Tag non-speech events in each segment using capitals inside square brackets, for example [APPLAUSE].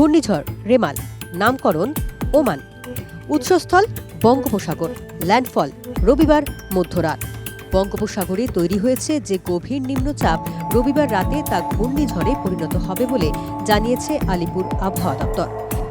ঘূর্ণিঝড় রেমাল, নামকরণ ওমান। উৎসস্থল বঙ্গোপসাগর, ল্যান্ডফল রবিবার মধ্যরাত। বঙ্গোপসাগরে তৈরি হয়েছে যে গভীর নিম্নচাপ রবিবার রাতে তা ঘূর্ণিঝড়ে পরিণত হবে বলে জানিয়েছে আলিপুর আবহাওয়া দপ্তর।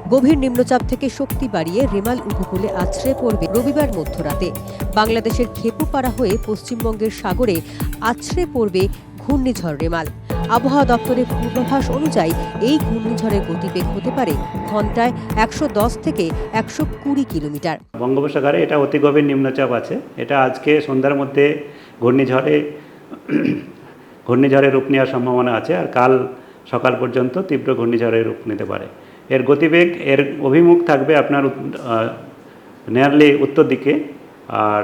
গভীর নিম্নচাপ থেকে শক্তি বাড়িয়ে রেমাল উপকূলে আছড়ে পড়বে রবিবার মধ্যরাতে। বাংলাদেশের খেপুপাড়া হয়ে পশ্চিমবঙ্গের সাগরে আছড়ে পড়বে ঘূর্ণিঝড় রেমাল। আবহাওয়া দপ্তরের পূর্বাভাস অনুযায়ী এই ঘূর্ণিঝড়ের গতিবেগ হতে পারে ঘন্টায় একশো দশ থেকে একশো কুড়ি কিলোমিটার। বঙ্গোপসাগরে এটা অতি গভীর নিম্নচাপ আছে। এটা আজকে সন্ধ্যার মধ্যে ঘূর্ণিঝড়ে [CLEARS THROAT] ঘূর্ণিঝড়ের রূপ নেওয়ার সম্ভাবনা আছে আর কাল সকাল পর্যন্ত তীব্র ঘূর্ণিঝড়ের রূপ নিতে পারে। এর গতিবেগ, এর অভিমুখ থাকবে আপনার নিয়ারলি উত্তর দিকে আর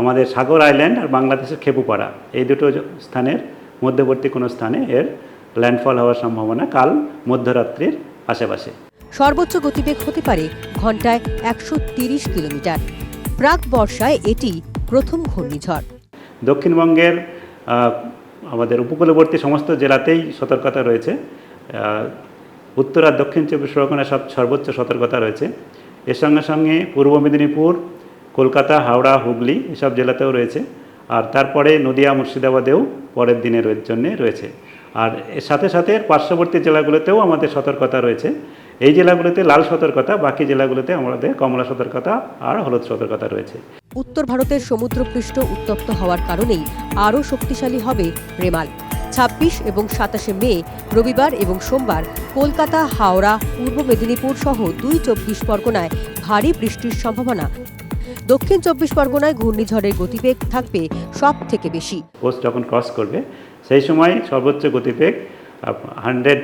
আমাদের সাগর আইল্যান্ড আর বাংলাদেশের খেপুপাড়া। এই দুটো স্থানের মধ্যবর্তী কোনো স্থানে এর ল্যান্ডফল হওয়ার সম্ভাবনা কাল মধ্যরাত্রির আশেপাশে। সর্বোচ্চ গতিবেগ হতে পারে ঘন্টায় একশো তিরিশ কিলোমিটার। প্রাক বর্ষায় এটি প্রথম ঘূর্ণিঝড়। দক্ষিণবঙ্গের আমাদের উপকূলবর্তী সমস্ত জেলাতেই সতর্কতা রয়েছে। উত্তর আর দক্ষিণ চব্বিশ পরগনা সব সর্বোচ্চ সতর্কতা রয়েছে। এর সঙ্গে সঙ্গে পূর্ব মেদিনীপুর কলকাতা হাওড়া হুগলি এসব জেলাতেও রয়েছে। আর তারপরে নদিয়া মুর্শিদাবাদেও পরের দিনের জন্য রয়েছে। আর এর সাথে সাথে পার্শ্ববর্তী জেলাগুলোতেও আমাদের সতর্কতা রয়েছে। এই জেলাগুলোতে লাল সতর্কতা, বাকি জেলাগুলোতে আমাদের কমলা সতর্কতা আর হলুদ সতর্কতা রয়েছে। উত্তর ভারতের সমুদ্রপৃষ্ঠ উত্তপ্ত হওয়ার কারণেই আরও শক্তিশালী হবে রেমাল। ছাব্বিশ এবং সাতাশে মে, রবিবার এবং সোমবার কলকাতা, হাওড়া, পূর্ব মেদিনীপুর সহ দুই চব্বিশ পরগনায় ভারী বৃষ্টির সম্ভাবনা। দক্ষিণ চব্বিশ পরগনায় ঘূর্ণিঝড়ের গতিবেগ থাকবে সব থেকে বেশি। পোস্ট যখন ক্রস করবে, সেই সময় সর্বোচ্চ গতিবেগ হান্ড্রেড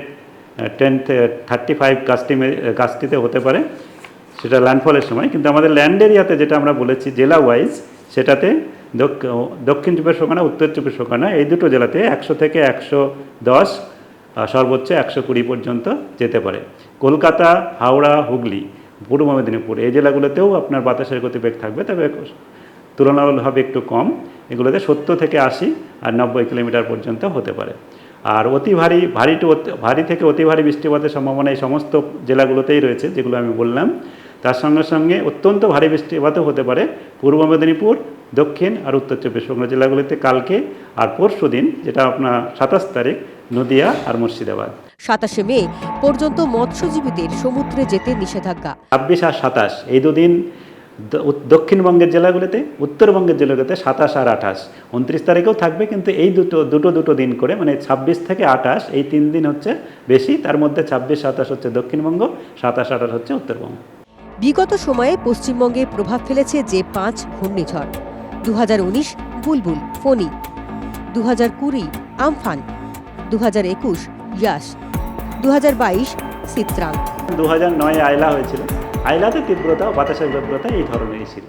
টেন থার্টি ফাইভ কাস্টি কাস্টিতে হতে পারে। সেটা ল্যান্ডফলের সময়। কিন্তু আমাদের ল্যান্ড এরিয়াতে যেটা আমরা বলেছি জেলা ওয়াইজ সেটাতে দক্ষিণ চব্বিশ পরগনা, উত্তর চব্বিশ পরগনা, এই দুটো জেলাতে একশো থেকে একশো দশ সর্বোচ্চ একশো কুড়ি পর্যন্ত যেতে পারে। কলকাতা, হাওড়া, হুগলি পূর্ব মেদিনীপুর। এই জেলাগুলোতেও আপনার বাতাসের গতিবেগ থাকবে, তবে তুলনামূলকভাবে একটু কম। এগুলোতে সত্তর থেকে আশি আর নব্বই কিলোমিটার পর্যন্ত হতে পারে। আর অতি ভারী ভারী টু ভারী থেকে অতি ভারী বৃষ্টিপাতের সম্ভাবনা এই সমস্ত জেলাগুলোতেই রয়েছে, যেগুলো আমি বললাম। তার সঙ্গে সঙ্গে অত্যন্ত ভারী বৃষ্টিপাতও হতে পারে পূর্ব মেদিনীপুর, দক্ষিণ আর উত্তর চব্বিশ পরগনা জেলাগুলিতে কালকে আর পরশু দিন, যেটা আপনার সাতাশ তারিখ, নদিয়া আর মুর্শিদাবাদ। সাতাশে মে পর্যন্ত মৎস্যজীবীদের সমুদ্রে যেতে নিষেধাজ্ঞা। ছাব্বিশ আর সাতাশ এই দুদিন দক্ষিণবঙ্গের জেলাগুলিতে উত্তরবঙ্গের জেলাগুলিতে সাতাশ আর আঠাশ। উনত্রিশ তারিখেও থাকবে কিন্তু এই দুটো দুটো দুটো দিন করে মানে ছাব্বিশ থেকে আঠাশ এই তিন দিন হচ্ছে বেশি তার মধ্যে ছাব্বিশ সাতাশ হচ্ছে দক্ষিণবঙ্গ সাতাশ আঠাশ হচ্ছে উত্তরবঙ্গ। বিগত সময়ে পশ্চিমবঙ্গে প্রভাব ফেলেছে যে পাঁচ ঘূর্ণিঝড়। দু উনিশ বুলবুল ফণি। দু হাজার কুড়ি আমফান। দু হাজার একুশ ইয়াস দু হাজার বাইশ সিত্রাং দু হাজার নয় আয়লা হয়েছিল। আয়লাতে তীব্রতা বাতাসের তীব্রতা এই ধরনেরই ছিল।